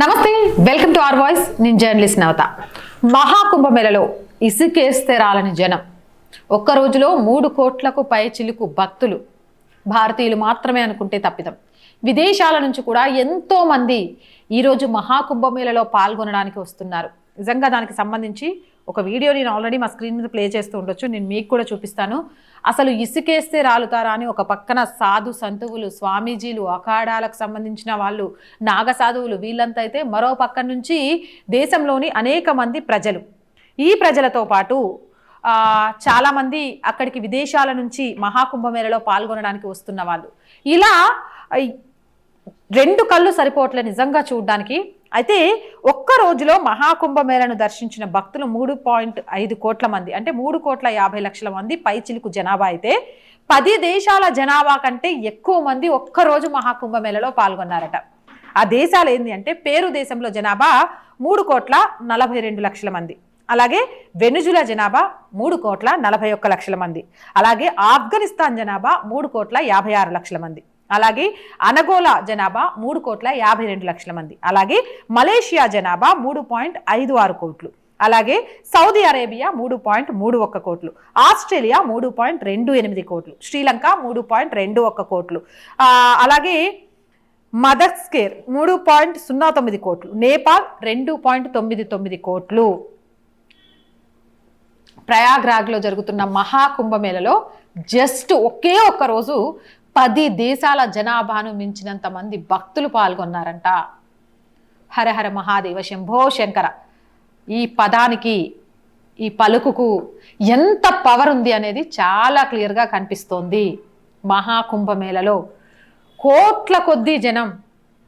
నమస్తే welcome to R voice. నేను journalist Navata. మహాకుంభమేళలో ఇసుకేస్తే రాలని జనం. ఒక్క రోజులో మూడు కోట్లకు పై చిలుకు భక్తులు. భారతీయులు మాత్రమే అనుకుంటే తప్పిదం. విదేశాల నుంచి కూడా ఎంతోమంది ఈరోజు మహాకుంభమేళలో పాల్గొనడానికి వస్తున్నారు. నిజంగా దానికి సంబంధించి ఒక వీడియో నేను ఆల్రెడీ మా స్క్రీన్ మీద ప్లే చేస్తూ ఉండొచ్చు నేను మీకు కూడా చూపిస్తాను. అసలు ఇసుకేస్తే రాలుతారా అని ఒక పక్కన సాధు సంతువులు స్వామీజీలు అఖాడాలకు సంబంధించిన వాళ్ళు నాగ సాధువులు వీళ్ళంతా అయితే మరో పక్క నుంచి దేశంలోని అనేక మంది ప్రజలు. ఈ ప్రజలతో పాటు చాలామంది అక్కడికి విదేశాల నుంచి మహాకుంభమేళలో పాల్గొనడానికి వస్తున్న వాళ్ళు. ఇలా రెండు కళ్ళు సరిపోవట్లే నిజంగా చూడడానికి. అయితే రోజులో మహాకుంభమేళను దర్శించిన భక్తులు మూడు పాయింట్ ఐదు కోట్ల మంది అంటే మూడు కోట్ల యాభై లక్షల మంది పైచిలుకు జనాభా అయితే పది దేశాల జనాభా కంటే ఎక్కువ మంది ఒక్క రోజు మహాకుంభమేళలో పాల్గొన్నారట. ఆ దేశాలు ఏంటి అంటే పేరు దేశంలో జనాభా మూడు కోట్ల నలభై రెండు లక్షల మంది అలాగే వెనుజులా జనాభా మూడు కోట్ల నలభై ఒక్క లక్షల మంది అలాగే ఆఫ్ఘనిస్తాన్ జనాభా మూడు కోట్ల యాభై ఆరు లక్షల మంది. అలాగే అనగోలా జనాభా మూడు కోట్ల యాభై రెండు లక్షల మంది. అలాగే మలేషియా జనాభా మూడు పాయింట్ ఐదు ఆరు కోట్లు. అలాగే సౌదీ అరేబియా మూడు పాయింట్ మూడు ఒక్క కోట్లు. ఆస్ట్రేలియా మూడు పాయింట్ రెండు ఎనిమిది కోట్లు. శ్రీలంక మూడు పాయింట్ రెండు ఒక్క కోట్లు. అలాగే మదక్స్కేర్ మూడు పాయింట్ సున్నా తొమ్మిది కోట్లు. నేపాల్ రెండు పాయింట్ తొమ్మిది తొమ్మిది కోట్లు. ప్రయాగ్రాగ్లో జరుగుతున్న మహాకుంభమేళలో జస్ట్ ఒకే ఒక్క రోజు పది దేశాల జనాభాను మించినంత మంది భక్తులు పాల్గొన్నారంట. హరహర మహాదేవ శంభో శంకర. ఈ పదానికి ఈ పలుకుకు ఎంత పవర్ ఉంది అనేది చాలా క్లియర్గా కనిపిస్తోంది. మహాకుంభమేళలో కోట్ల కొద్దీ జనం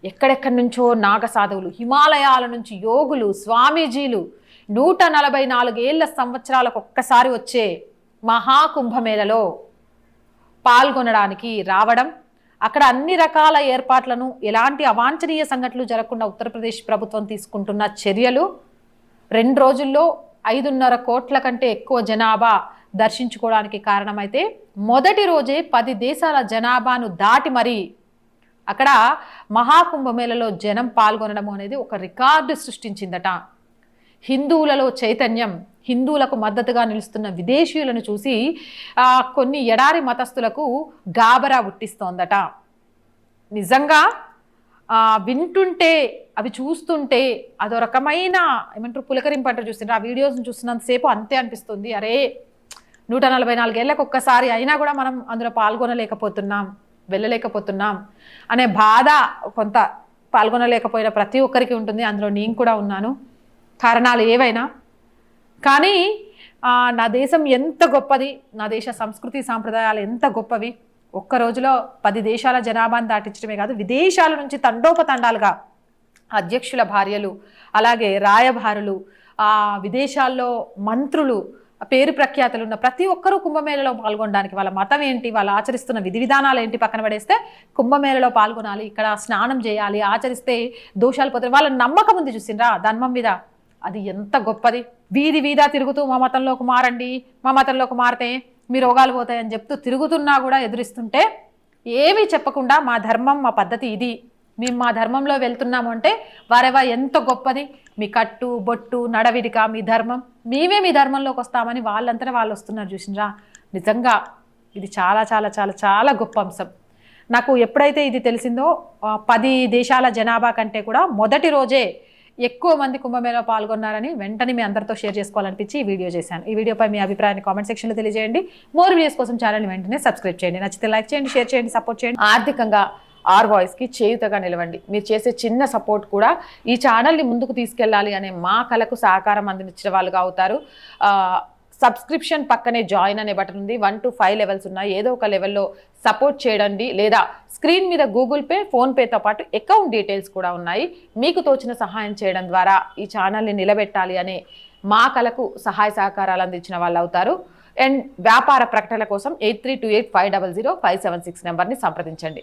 ఎక్కడెక్కడి నుంచో నాగసాధువులు హిమాలయాల నుంచి యోగులు స్వామీజీలు నూట నలభై నాలుగేళ్ళ సంవత్సరాలకు ఒక్కసారి వచ్చే మహాకుంభమేళలో పాల్గొనడానికి రావడం అక్కడ అన్ని రకాల ఏర్పాట్లను ఎలాంటి అవాంఛనీయ సంఘటనలు జరగకుండా ఉత్తరప్రదేశ్ ప్రభుత్వం తీసుకుంటున్న చర్యలు రెండు రోజుల్లో ఐదున్నర కోట్ల కంటే ఎక్కువ జనాభా దర్శించుకోవడానికి కారణమైతే మొదటి రోజే పది దేశాల జనాభాను దాటి మరి అక్కడ మహాకుంభమేళలో జనం పాల్గొనడం అనేది ఒక రికార్డు సృష్టించిందట. హిందువులలో చైతన్యం హిందువులకు మద్దతుగా నిలుస్తున్న విదేశీయులను చూసి కొన్ని ఎడారి మతస్థులకు గాబరా పుట్టిస్తోందట. నిజంగా వింటుంటే అవి చూస్తుంటే అదో రకమైన ఏమంటారు పులకరింపంట చూస్తుంటే ఆ వీడియోస్ని చూస్తున్నంతసేపు అంతే అనిపిస్తుంది. అరే నూట నలభై నాలుగేళ్ళకు ఒక్కసారి అయినా కూడా మనం అందులో పాల్గొనలేకపోతున్నాం వెళ్ళలేకపోతున్నాం అనే బాధ కొంత పాల్గొనలేకపోయిన ప్రతి ఒక్కరికి ఉంటుంది. అందులో నేను కూడా ఉన్నాను. కారణాలు ఏవైనా కానీ నా దేశం ఎంత గొప్పది నా దేశ సంస్కృతి సాంప్రదాయాలు ఎంత గొప్పవి ఒక్క రోజులో పది దేశాల జనాభాను దాటించడమే కాదు విదేశాల నుంచి తండోపతండాలుగా అధ్యక్షుల భార్యలు అలాగే రాయభారులు విదేశాల్లో మంత్రులు పేరు ప్రఖ్యాతులు ఉన్న ప్రతి ఒక్కరూ కుంభమేళలో పాల్గొనడానికి వాళ్ళ మతం ఏంటి వాళ్ళు ఆచరిస్తున్న విధి విధానాలు ఏంటి పక్కన పడేస్తే కుంభమేళలో పాల్గొనాలి ఇక్కడ స్నానం చేయాలి ఆచరిస్తే దోషాలు పోతాయి. వాళ్ళ నమ్మకం ఉంది చూసిండ్రా ధర్మం మీద. అది ఎంత గొప్పది. వీధి వీధా తిరుగుతూ మా మతంలోకి మారండి మా మతంలోకి మారితే మీ రోగాలు పోతాయని చెప్తూ తిరుగుతున్నా కూడా ఎదురిస్తుంటే ఏమీ చెప్పకుండా మా ధర్మం మా పద్ధతి ఇది. మేము మా ధర్మంలో వెళ్తున్నాము అంటే వారెవా ఎంత గొప్పది. మీ కట్టు బొట్టు నడవిడిక మీ ధర్మం. మేమే మీ ధర్మంలోకి వస్తామని వాళ్ళంతా వాళ్ళు వస్తున్నారు చూసినరా. నిజంగా ఇది చాలా చాలా చాలా చాలా గొప్ప అంశం. నాకు ఎప్పుడైతే ఇది తెలిసిందో పది దేశాల జనాభా కంటే కూడా మొదటి రోజే ఎక్కువ మంది కుంభమేళలో పాల్గొన్నారని వెంటనే మీ అందరితో షేర్ చేసుకోవాలనిపించి ఈ వీడియో చేశాను. ఈ వీడియోపై మీ అభిప్రాయాన్ని కామెంట్ సెక్షన్లో తెలియజేయండి. మోర్ వీడియోస్ కోసం ఛానల్ని వెంటనే సబ్స్క్రైబ్ చేయండి. నచ్చితే లైక్ చేయండి షేర్ చేయండి సపోర్ట్ చేయండి. ఆర్థికంగా ఆర్ వాయిస్కి చేయుతగా నిలవండి. మీరు చేసే చిన్న సపోర్ట్ కూడా ఈ ఛానల్ని ముందుకు తీసుకెళ్ళాలి అనే మా కళకు సహకారం అందించిన వాళ్ళుగా అవుతారు. సబ్స్క్రిప్షన్ పక్కనే జాయిన్ అనే బటన్ ఉంది. వన్ టు ఫైవ్ లెవెల్స్ ఉన్నాయి. ఏదో ఒక లెవెల్లో సపోర్ట్ చేయండి. లేదా స్క్రీన్ మీద గూగుల్ పే ఫోన్పేతో పాటు అకౌంట్ డీటెయిల్స్ కూడా ఉన్నాయి. మీకు తోచిన సహాయం చేయడం ద్వారా ఈ ఛానల్ని నిలబెట్టాలి అనే మా కళకు సహాయ సహకారాలు అందించిన వాళ్ళు అవుతారు. అండ్ వ్యాపార ప్రకటనల కోసం eight three two eight five double zero five seven six నెంబర్ని సంప్రదించండి.